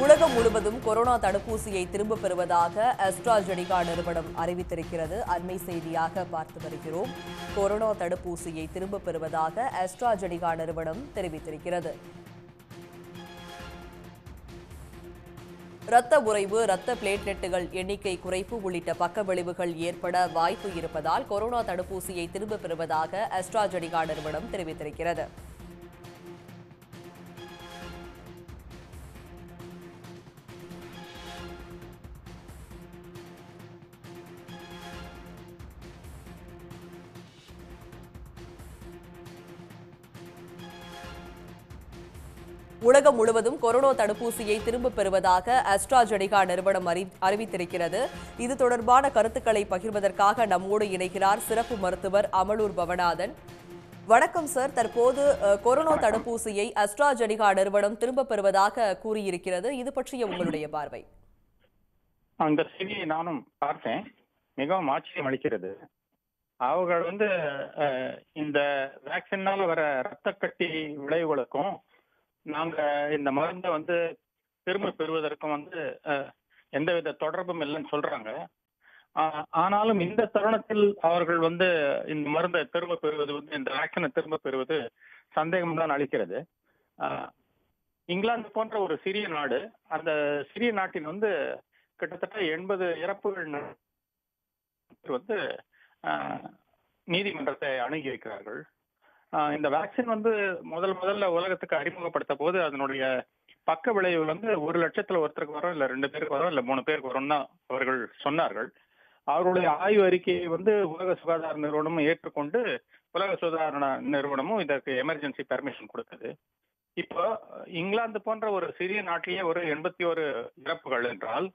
உலகம் முழுவதும் கொரோனா தடுப்பூசியை திரும்பப் பெறுவதாக அஸ்ட்ராஜெனிகா நிறுவனம் அறிவித்திருக்கிறது. அண்மை செய்தியாக பார்த்து வருகிறோம். கொரோனா தடுப்பூசியை திரும்பப் பெறுவதாக அஸ்ட்ராஜெனிகா நிறுவனம் தெரிவித்திருக்கிறது. இரத்த உறைவு இரத்த பிளேட்லெட்டுகள் எண்ணிக்கை குறைப்பு உள்ளிட்ட பக்க விளைவுகள் ஏற்பட வாய்ப்பு இருப்பதால் கொரோனா தடுப்பூசியை திரும்பப் பெறுவதாக அஸ்ட்ராஜெனிகா நிறுவனம் தெரிவித்திருக்கிறது. உலகம் முழுவதும் கொரோனா தடுப்பூசியை திரும்பப் பெறுவதாக அஸ்ட்ராஜெனிகா நிறுவனம் அறி- அறிவித்திருக்கிறது. இது தொடர்பான கருத்துக்களை பகிர்வதற்காக நம்மோடு இணைகிறார் சிறப்பு மருத்துவர் அமலூர் பவநாதன் வணக்கம் சார். தற்போது கொரோனா தடுப்பூசியை அஸ்ட்ராஜெனிகா நிறுவனம் திரும்பப் பெறுவதாக கூறியிருக்கிறது. இது பற்றிய உங்களுடைய பார்வை. அந்த செய்தியை நானும் பார்த்தேன். மிகவும் ஆச்சரியம் அளிக்கிறது. அவர்கள் வந்து இந்த வேக்சின்னால வர ரத்த கட்டி விளைவுகளுக்கும் நாங்க இந்த மருந்தை வந்து திரும்ப பெறுவதற்கும் வந்து எந்தவித தொடர்பும் இல்லைன்னு சொல்றாங்க. ஆனாலும் இந்த தருணத்தில் அவர்கள் வந்து இந்த மருந்தை திரும்ப பெறுவது வந்து இந்த வேக்சினை திரும்ப பெறுவது சந்தேகம் தான் அளிக்கிறது இங்கிலாந்து போன்ற ஒரு சிறிய நாடு அந்த சிறிய நாட்டின் வந்து கிட்டத்தட்ட எண்பது இறப்புகள் வந்து ஆஹ், நீதிமன்றத்தை அணுகியிருக்கிறார்கள் இந்த வேக்சின் வந்து முதல் முதல்ல உலகத்துக்கு அறிமுகப்படுத்த போது அதனுடைய பக்க விளைவு வந்து ஒரு லட்சத்துல ஒருத்தருக்கு வரும் இல்ல ரெண்டு பேருக்கு வரும் இல்ல மூணு பேருக்கு வரும்னு அவர்கள் சொன்னார்கள். அவருடைய ஆய்வு அறிக்கையை வந்து உலக சுகாதார நிறுவனமும் ஏற்றுக்கொண்டு உலக சுகாதார நிறுவனமும் இதற்கு எமர்ஜென்சி பெர்மிஷன் கொடுத்தது. இப்போ இங்கிலாந்து போன்ற ஒரு சிறிய நாட்டிலேயே ஒரு எண்பத்தி ஒரு இறப்புகள் என்றால்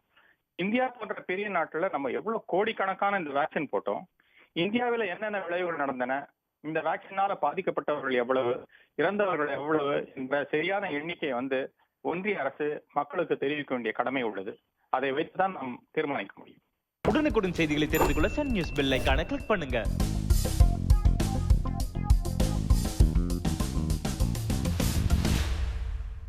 இந்தியா போன்ற பெரிய நாட்டுல நம்ம எவ்வளவு கோடிக்கணக்கான இந்த வேக்சின் போட்டோம் இந்தியாவில் என்னென்ன விளைவுகள் நடந்தன இந்த வேக்சினால பாதிக்கப்பட்டவர்கள் எவ்வளவு இறந்தவர்கள் எவ்வளவு என்ற சரியான எண்ணிக்கை வந்து ஒன்றிய அரசு மக்களுக்கு தெரிவிக்க வேண்டிய கடமை உள்ளது. அதை வைத்துதான் நாம் தீர்மானிக்க முடியும். உடனுக்குடன் செய்திகளை தெரிந்து கொள்ள சன் நியூஸ் பெல் ஐகானை கிளிக் பண்ணுங்க.